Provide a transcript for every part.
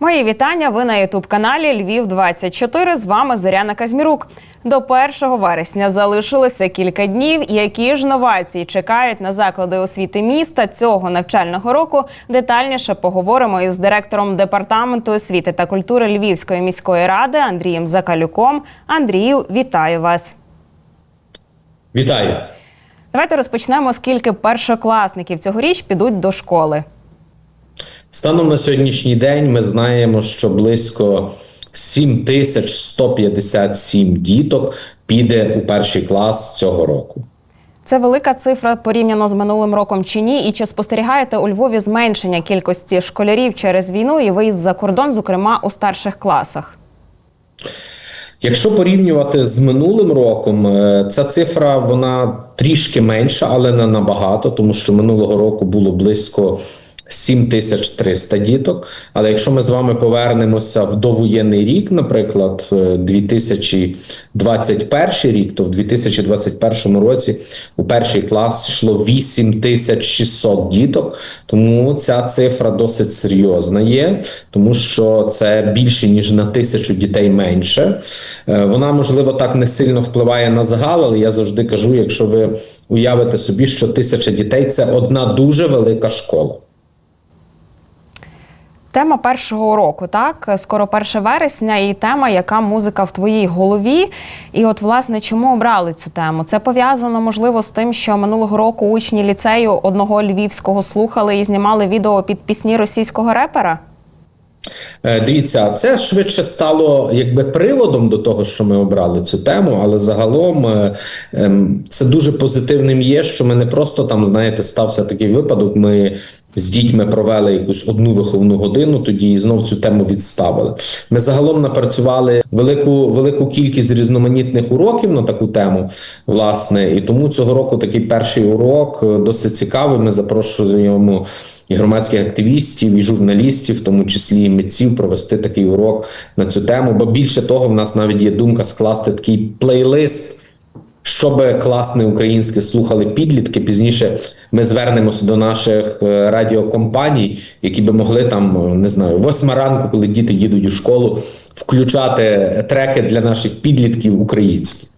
Мої вітання. Ви на ютуб каналі Львів 24 З вами Зоряна Казмірук. До 1 вересня залишилося кілька днів. Які ж новації чекають на заклади освіти міста цього навчального року? Детальніше поговоримо із директором департаменту освіти та культури Львівської міської ради Андрієм Закалюком. Андрію, вітаю вас. Вітаю. Давайте розпочнемо. Скільки першокласників цьогоріч підуть до школи? Станом на сьогоднішній день ми знаємо, що близько 7157 діток піде у перший клас цього року. Це велика цифра порівняно з минулим роком чи ні? І чи спостерігаєте у Львові зменшення кількості школярів через війну і виїзд за кордон, зокрема у старших класах? Якщо порівнювати з минулим роком, е, ця цифра вона трішки менша, але не набагато, тому що минулого року було близько 7300 діток. Але якщо ми з вами повернемося в довоєнний рік, наприклад, е, 2021 рік, то в 2021 році у перший клас йшло 8600 діток. Тому ця цифра досить серйозна є, тому що це більше ніж на тисячу дітей менше. Е, Вона можливо так не сильно впливає на загал, але я завжди кажу: якщо ви уявите собі, що тисяча дітей це одна дуже велика школа. Тема першого уроку, так скоро 1 вересня, і тема, яка музика в твоїй голові. І от, власне, чому обрали цю тему? Це пов'язано можливо з тим, що минулого року учні ліцею одного львівського слухали і знімали відео під пісні російського репера. Е, Дивіться, це швидше стало якби приводом до того, що ми обрали цю тему, але загалом е, ем, це дуже позитивним є, що ми не просто там, знаєте, стався такий випадок. Ми з дітьми провели якусь одну виховну годину, тоді і знов цю тему відставили. Ми загалом напрацювали велику велику кількість різноманітних уроків на таку тему, власне, і тому цього року такий перший урок е, досить цікавий. Ми запрошуємо і громадських активістів, і журналістів, в тому числі і митців, провести такий урок на цю тему. Бо більше того, в нас навіть є думка скласти такий плейлист. Щоб класне українське слухали підлітки, пізніше ми звернемося до наших е, радіокомпаній, які би могли там е, не знаю, восьма ранку, коли діти їдуть у школу, включати треки для наших підлітків українські.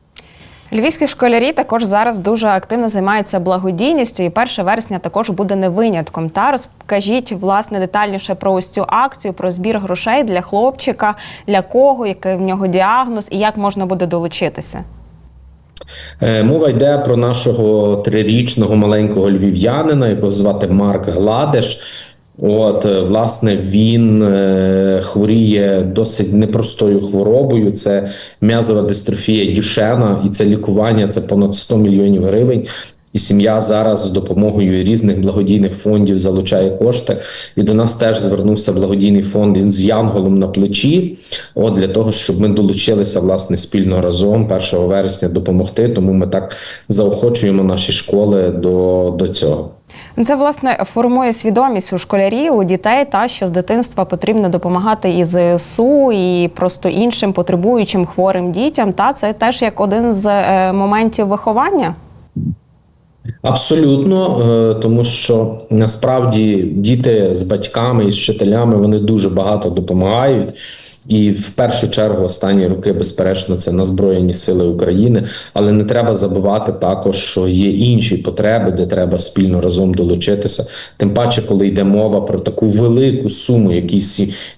Львівські школярі також зараз дуже активно займаються благодійністю, і 1 вересня також буде не винятком. Та розкажіть власне детальніше про ось цю акцію, про збір грошей для хлопчика, для кого, який в нього діагноз, і як можна буде долучитися. Е, Мова йде про нашого трирічного маленького львів'янина, якого звати Марк Гладеш. От, е, власне, він е, хворіє досить непростою хворобою. Це м'язова дистрофія Дюшена, і це лікування це понад 100 мільйонів гривень. І сім'я зараз з допомогою різних благодійних фондів залучає кошти. І до нас теж звернувся благодійний фонд з Янголом на плечі. От для того, щоб ми долучилися власне спільно разом 1 вересня допомогти. Тому ми так заохочуємо наші школи до, до цього. Це власне формує свідомість у школярів, у дітей, та що з дитинства потрібно допомагати і ЗСУ, і просто іншим потребуючим хворим дітям. Та це теж як один з е, моментів виховання. Абсолютно, е, тому що насправді діти з батьками і з вчителями вони дуже багато допомагають. І в першу чергу останні роки, безперечно, це на Збройні Сили України, але не треба забувати також, що є інші потреби, де треба спільно разом долучитися. Тим паче, коли йде мова про таку велику суму,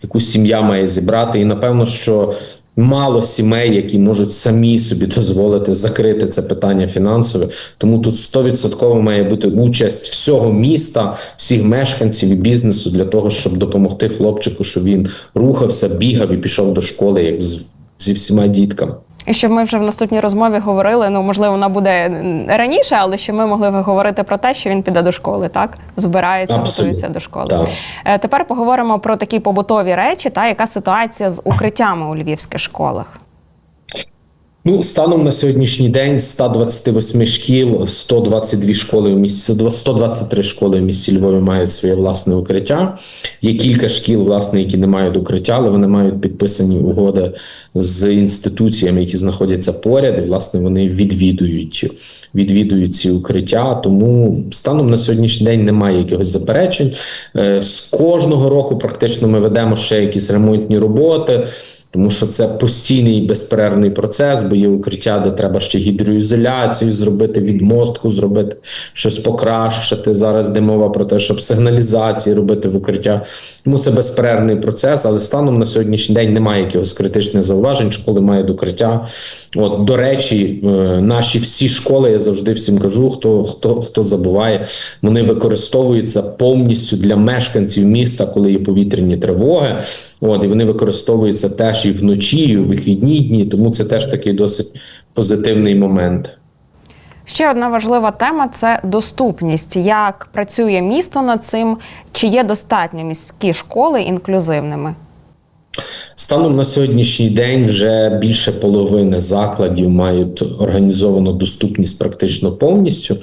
яку сім'я має зібрати, і напевно, що мало сімей, які можуть самі собі дозволити закрити це питання фінансове. Тому тут 100% має бути участь всього міста, всіх мешканців і бізнесу для того, щоб допомогти хлопчику, щоб він рухався, бігав і пішов до школи, як з, зі всіма дітками. І щоб ми вже в наступній розмові говорили, ну можливо, вона буде раніше, але щоб ми могли говорити про те, що він піде до школи, так збирається, Абсолютно. готується до школи. Так. Е, Тепер поговоримо про такі побутові речі, та яка ситуація з укриттями у львівських школах. Ну, станом на сьогоднішній день з 128 шкіл, 122 школи в місті, 123 школи в місті Львові мають своє власне укриття. Є кілька шкіл, власне, які не мають укриття, але вони мають підписані угоди з інституціями, які знаходяться поряд, і власне вони відвідують, відвідують ці укриття. Тому станом на сьогоднішній день немає якихось заперечень. Е, З кожного року практично ми ведемо ще якісь ремонтні роботи. Тому що це постійний безперервний процес, бо є укриття, де треба ще гідроізоляцію зробити, відмостку зробити, щось покращити. Зараз йде мова про те, щоб сигналізації робити в укриття. Тому це безперервний процес, але станом на сьогоднішній день немає якихось критичних зауважень. Школи мають укриття. От до речі, е, наші всі школи, я завжди всім кажу, хто хто хто забуває, вони використовуються повністю для мешканців міста, коли є повітряні тривоги. От і вони використовуються теж і вночі, і у вихідні дні. Тому це теж такий досить позитивний момент. Ще одна важлива тема це доступність. Як працює місто над цим? Чи є достатньо міські школи інклюзивними? Станом на сьогоднішній день вже більше половини закладів мають організовану доступність практично повністю.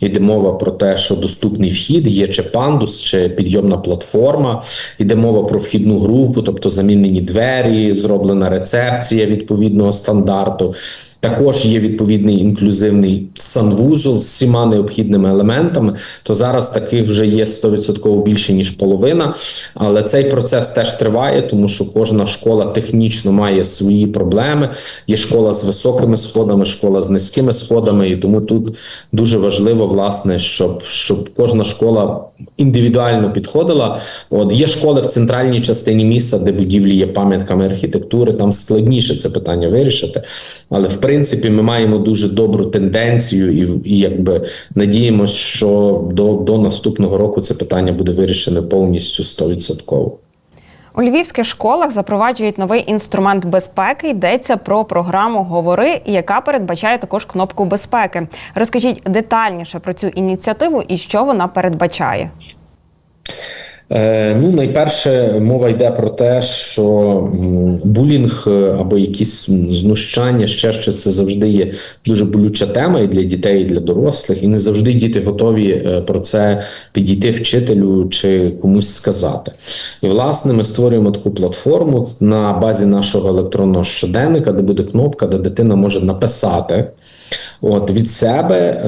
Йде мова про те, що доступний вхід є чи пандус, чи підйомна платформа. Йде мова про вхідну групу, тобто замінені двері, зроблена рецепція відповідного стандарту. Також є відповідний інклюзивний санвузол з всіма необхідними елементами. То зараз таких вже є 100% більше ніж половина. Але цей процес теж триває, тому що кожна школа технічно має свої проблеми. Є школа з високими сходами, школа з низькими сходами, і тому тут дуже важливо, власне, щоб, щоб кожна школа індивідуально підходила. От є школи в центральній частині міста, де будівлі є пам'ятками архітектури. Там складніше це питання вирішити. Але в принципі ми маємо дуже добру тенденцію, і, і якби надіємося, що до, до наступного року це питання буде вирішене повністю 100%. У львівських школах запроваджують новий інструмент безпеки. Йдеться про програму Говори, яка передбачає також кнопку безпеки. Розкажіть детальніше про цю ініціативу і що вона передбачає. Е, ну, найперше, мова йде про те, що булінг е, або якісь знущання, ще щось це завжди є дуже болюча тема і для дітей, і для дорослих, і не завжди діти готові е, про це підійти вчителю чи комусь сказати. І власне ми створюємо таку платформу на базі нашого електронного щоденника, де буде кнопка, де дитина може написати от від себе.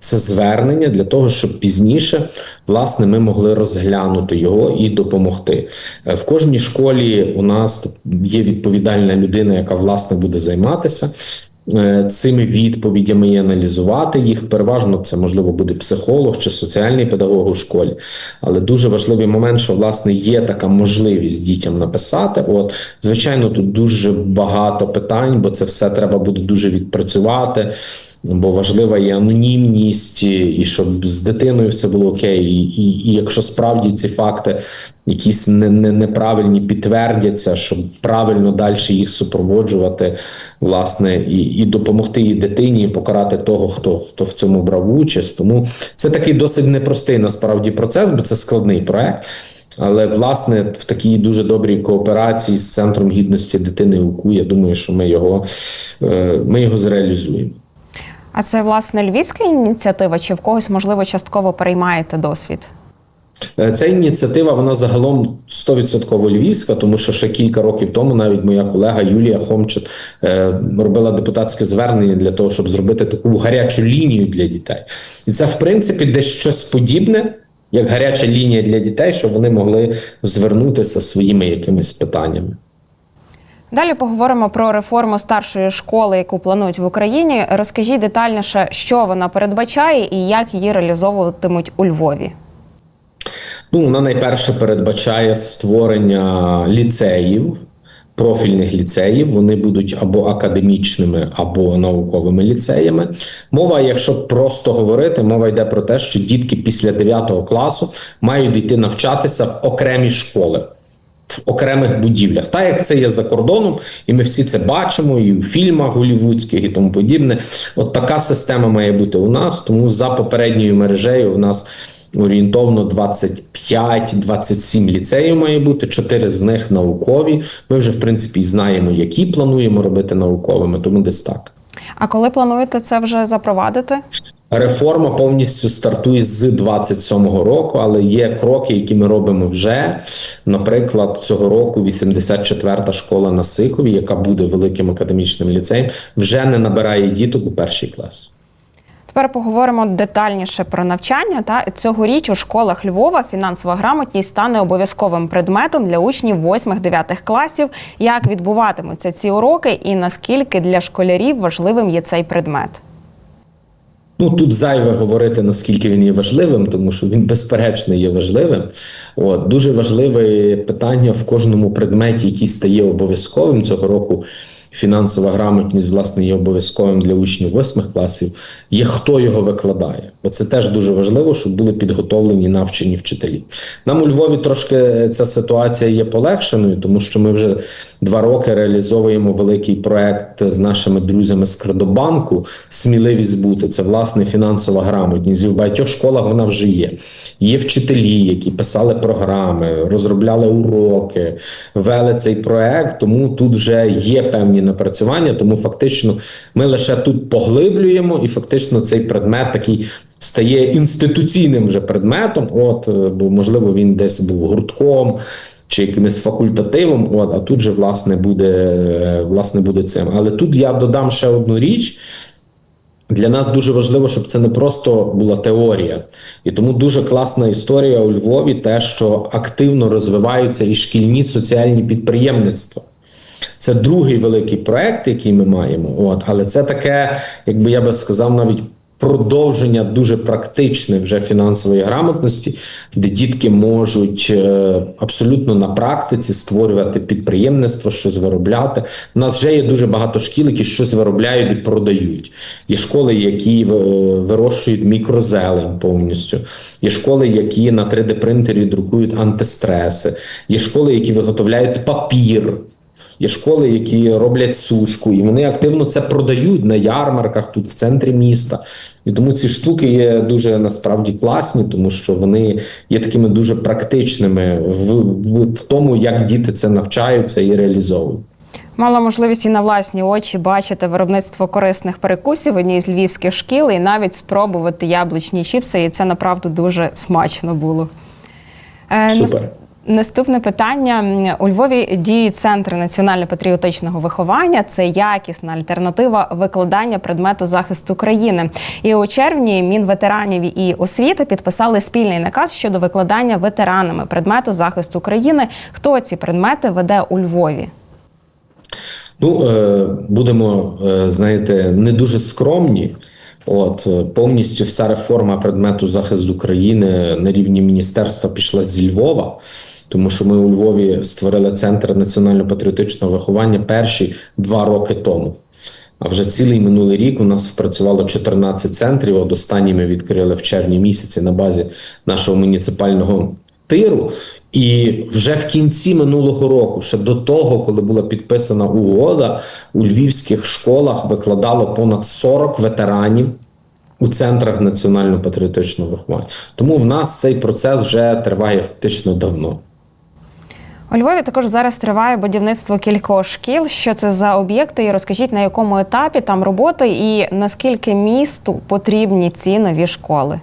Це звернення для того, щоб пізніше власне ми могли розглянути його і допомогти. Е, В кожній школі у нас є відповідальна людина, яка власне буде займатися. е, Цими відповідями і аналізувати їх переважно це можливо буде психолог чи соціальний педагог у школі. Але дуже важливий момент, що власне є така можливість дітям написати. От звичайно, тут дуже багато питань, бо це все треба буде дуже відпрацювати. Бо важлива і анонімність, і щоб з дитиною все було окей. І, і, і якщо справді ці факти якісь не, не, неправильні підтвердяться, щоб правильно далі їх супроводжувати, власне, і, і допомогти і дитині, і покарати того, хто, хто в цьому брав участь. Тому це такий досить непростий насправді процес, бо це складний проект. Але власне в такій дуже добрій кооперації з центром гідності дитини УКУ, я думаю, що ми його, е, ми його зреалізуємо. А це власне львівська ініціатива, чи в когось можливо частково переймаєте досвід? Е, Ця ініціатива вона загалом 100% львівська, тому що ще кілька років тому навіть моя колега Юлія Хомчет е, робила депутатське звернення для того, щоб зробити таку гарячу лінію для дітей. І це, в принципі, десь щось подібне, як гаряча лінія для дітей, щоб вони могли звернутися своїми якимись питаннями. Далі поговоримо про реформу старшої школи, яку планують в Україні. Розкажіть детальніше, що вона передбачає і як її реалізовуватимуть у Львові. Ну, вона найперше передбачає створення ліцеїв, профільних ліцеїв. Вони будуть або академічними, або науковими ліцеями. Мова, якщо просто говорити, мова йде про те, що дітки після 9 класу мають йти навчатися в окремі школи. В окремих будівлях, так як це є за кордоном, і ми всі це бачимо, і в фільмах голівудських і тому подібне. От така система має бути у нас. Тому за попередньою мережею у нас орієнтовно 25-27 ліцеїв має бути, 4 з них наукові. Ми вже, в принципі, знаємо, які плануємо робити науковими, тому десь так. А коли плануєте це вже запровадити? Реформа повністю стартує з 27-го року, але є кроки, які ми робимо вже. Наприклад, цього року 84-та школа на Сихові, яка буде великим академічним ліцеєм, вже не набирає діток у перший клас. Тепер поговоримо детальніше про навчання. Та цьогоріч у школах Львова фінансова грамотність стане обов'язковим предметом для учнів 8-9 класів. Як відбуватимуться ці уроки, і наскільки для школярів важливим є цей предмет? Ну тут зайве говорити наскільки він є важливим, тому що він безперечно є важливим. От дуже важливе питання в кожному предметі, який стає обов'язковим цього року. Фінансова грамотність, власне, є обов'язковим для учнів восьмих класів. Є хто його викладає, бо це теж дуже важливо, щоб були підготовлені навчені вчителі. Нам у Львові трошки ця ситуація є полегшеною, тому що ми вже два роки реалізовуємо великий проект з нашими друзями з Кредобанку. Сміливість бути це власне фінансова грамотність. І в багатьох школах вона вже є. Є вчителі, які писали програми, розробляли уроки, вели цей проект. Тому тут вже є певні напрацювання. Тому фактично ми лише тут поглиблюємо, і фактично цей предмет такий. Стає інституційним вже предметом, от е, бо можливо він десь був гуртком чи якимось факультативом. От а тут же власне буде власне буде цим. Але тут я додам ще одну річ. Для нас дуже важливо, щоб це не просто була теорія, і тому дуже класна історія у Львові, те, що активно розвиваються і шкільні соціальні підприємництва. Це другий великий проект, який ми маємо. От, але це таке, якби я би сказав, навіть продовження дуже практичне вже фінансової грамотності, де дітки можуть е, абсолютно на практиці створювати підприємництво, щось виробляти. У нас вже є дуже багато шкіл, які щось виробляють і продають. Є школи, які е, вирощують мікрозелень повністю. Є школи, які на 3D принтері друкують антистреси. Є школи, які виготовляють папір. Є школи, які роблять сушку, і вони активно це продають на ярмарках тут в центрі міста. І тому ці штуки є дуже насправді класні, тому що вони є такими дуже практичними в, в, в тому, як діти це навчаються і реалізовують. Мала можливість і на власні очі бачити виробництво корисних перекусів в одній з львівських шкіл і навіть спробувати яблучні чіпси. І це направду дуже смачно було. Е, Супер. Наступне питання у Львові діє центр національно-патріотичного виховання. Це якісна альтернатива викладання предмету захисту країни. І у червні Мінветеранів і освіти підписали спільний наказ щодо викладання ветеранами предмету захисту країни. Хто ці предмети веде у Львові? Ну, е, будемо, е, знаєте, не дуже скромні. От е, повністю вся реформа предмету захисту України на рівні міністерства пішла зі Львова, тому що ми у Львові створили центр національно-патріотичного виховання перші два роки тому. А вже цілий минулий рік у нас впрацювало 14 центрів. От останній ми відкрили в червні місяці на базі нашого муніципального тиру. І вже в кінці минулого року, ще до того, коли була підписана угода, у львівських школах викладало понад 40 ветеранів у центрах національно-патріотичного виховання. Тому в нас цей процес вже триває фактично давно. У Львові також зараз триває будівництво кількох шкіл. Що це за об'єкти? І розкажіть, на якому етапі там роботи, і наскільки місту потрібні ці нові школи?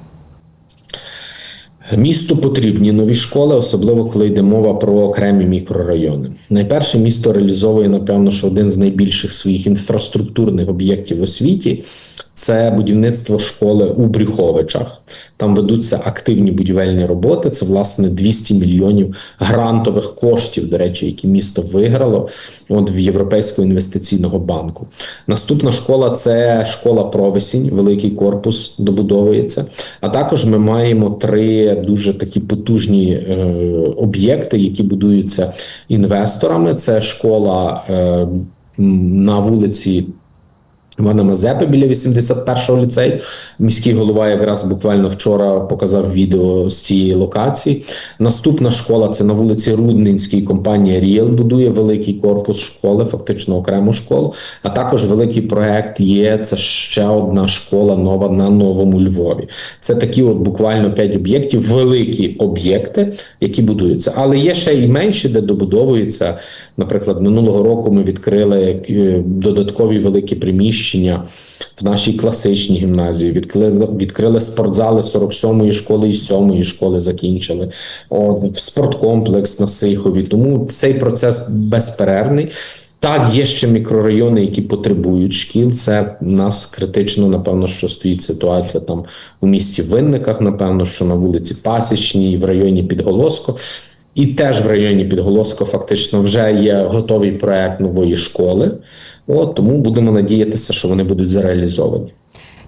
Місту потрібні нові школи, особливо коли йде мова про окремі мікрорайони. Найперше місто реалізовує, напевно, що один з найбільших своїх інфраструктурних об'єктів у світі це будівництво школи у Брюховичах. Там ведуться активні будівельні роботи. Це власне 200 мільйонів грантових коштів, до речі, які місто виграло от в Європейського інвестиційного банку. Наступна школа це школа Провесінь, великий корпус добудовується. А також ми маємо три дуже такі потужні е, об'єкти, які будуються інвесторами. Це школа е, на вулиці Івана Мазепи біля 81-го ліцею. Міський голова якраз буквально вчора показав відео з цієї локації. Наступна школа це на вулиці Рудненській. Компанія Ріел будує великий корпус школи, фактично окрему школу. А також великий проект є. Це ще одна школа нова на новому Львові. Це такі, от буквально 5 об'єктів, великі об'єкти, які будуються. Але є ще і менші, де добудовуються. Наприклад, минулого року ми відкрили е, додаткові великі приміщення в нашій класичній гімназії. Відкрили, відкрили спортзали 47-ї школи і 7-ї школи закінчили. От, спорткомплекс на Сихові. Тому цей процес безперервний. Так, є ще мікрорайони, які потребують шкіл. Це в нас критично, напевно, що стоїть ситуація там у місті Винниках, напевно, що на вулиці Пасічній, в районі Підголоско. І теж в районі Підголоско фактично вже є готовий проект нової школи. От тому будемо надіятися, що вони будуть зареалізовані.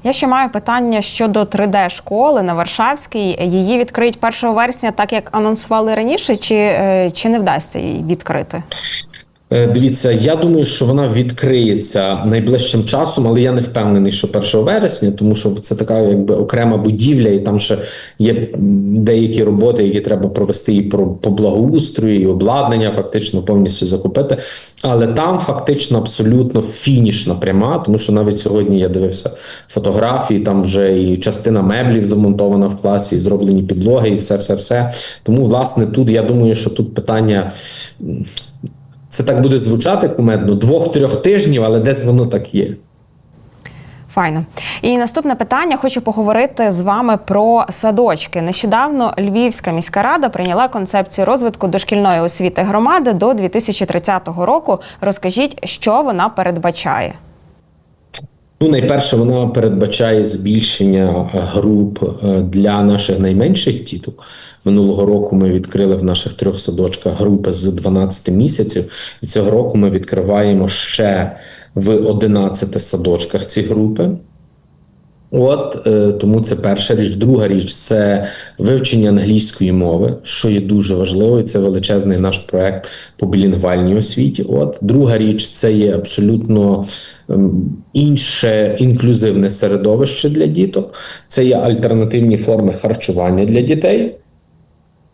Я ще маю питання щодо 3D школи на Варшавській. Її відкриють 1 вересня, так як анонсували раніше, чи, е, чи не вдасться її відкрити? Е, Дивіться, я думаю, що вона відкриється найближчим часом, але я не впевнений, що 1 вересня, тому що це така якби окрема будівля, і там ще є деякі роботи, які треба провести і про по благоустрою, і обладнання фактично повністю закупити. Але там фактично абсолютно фінішна пряма, тому що навіть сьогодні я дивився фотографії, там вже і частина меблів замонтована в класі, і зроблені підлоги, і все, все, все. Тому, власне, тут я думаю, що тут питання. Це так буде звучати кумедно двох-трьох тижнів, але десь воно так є. Файно. І наступне питання: хочу поговорити з вами про садочки. Нещодавно Львівська міська рада прийняла концепцію розвитку дошкільної освіти громади до 2030 року. Розкажіть, що вона передбачає. Ну, найперше, вона передбачає збільшення е, груп е, для наших найменших діток. Минулого року ми відкрили в наших трьох садочках групи з 12 місяців, і цього року ми відкриваємо ще в 11 садочках ці групи. От е, тому це перша річ. Друга річ це вивчення англійської мови, що є дуже важливо, і це величезний наш проект по білінгвальній освіті. От друга річ це є абсолютно ем, інше інклюзивне середовище для діток. Це є альтернативні форми харчування для дітей.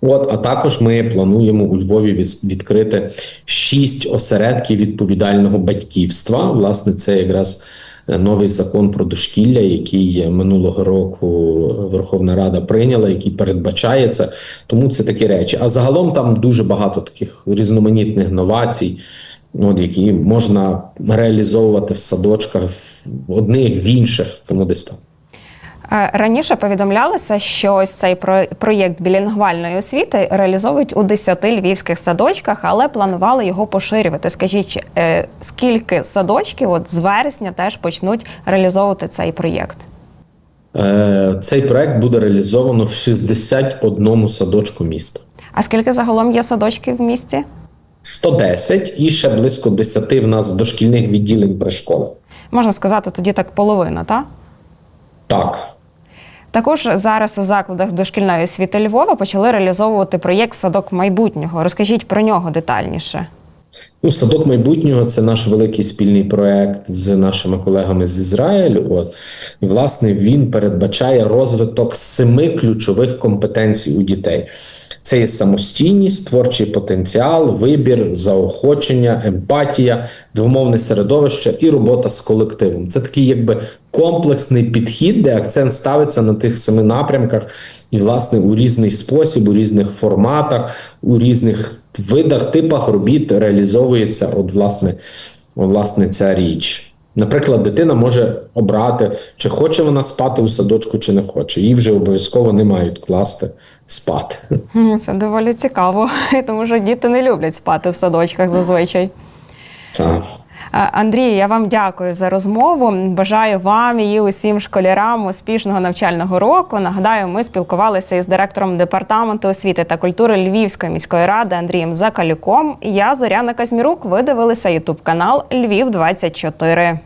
От, а також ми плануємо у Львові відкрити шість осередків відповідального батьківства. Власне, це якраз новий закон про дошкілля, який минулого року Верховна Рада прийняла, який передбачає це. Тому це такі речі. А загалом там дуже багато таких різноманітних новацій. От, які можна реалізовувати в садочках в одних, в інших, тому десь там. Е, Раніше повідомлялося, що ось цей про- проєкт білінгвальної освіти реалізовують у 10 львівських садочках, але планували його поширювати. Скажіть, е, скільки садочків от з вересня теж почнуть реалізовувати цей проєкт? Е, Цей проект буде реалізовано в 61 садочку міста. А скільки загалом є садочків в місті? 110 і ще близько 10 в нас дошкільних відділень при школах. Можна сказати, тоді так половина, так? Так. Також зараз у закладах дошкільної освіти Львова почали реалізовувати проєкт Садок майбутнього. Розкажіть про нього детальніше. Ну, садок майбутнього це наш великий спільний проект з нашими колегами з Ізраїлю. От і власне він передбачає розвиток семи ключових компетенцій у дітей. Це є самостійність, творчий потенціал, вибір, заохочення, емпатія, двомовне середовище і робота з колективом. Це такий, якби комплексний підхід, де акцент ставиться на тих семи напрямках, і, власне, у різний спосіб, у різних форматах, у різних видах, типах робіт реалізовується от, власне, от, власне ця річ. Наприклад, дитина може обрати, чи хоче вона спати у садочку, чи не хоче. Її вже обов'язково не мають класти спати. Це доволі цікаво, тому що діти не люблять спати в садочках зазвичай. Так. Е, Андрій, я вам дякую за розмову. Бажаю вам і усім школярам успішного навчального року. Нагадаю, ми спілкувалися із директором департаменту освіти та культури Львівської міської ради Андрієм Закалюком. Я Зоряна Казмірук. Ви дивилися ютуб канал Львів 24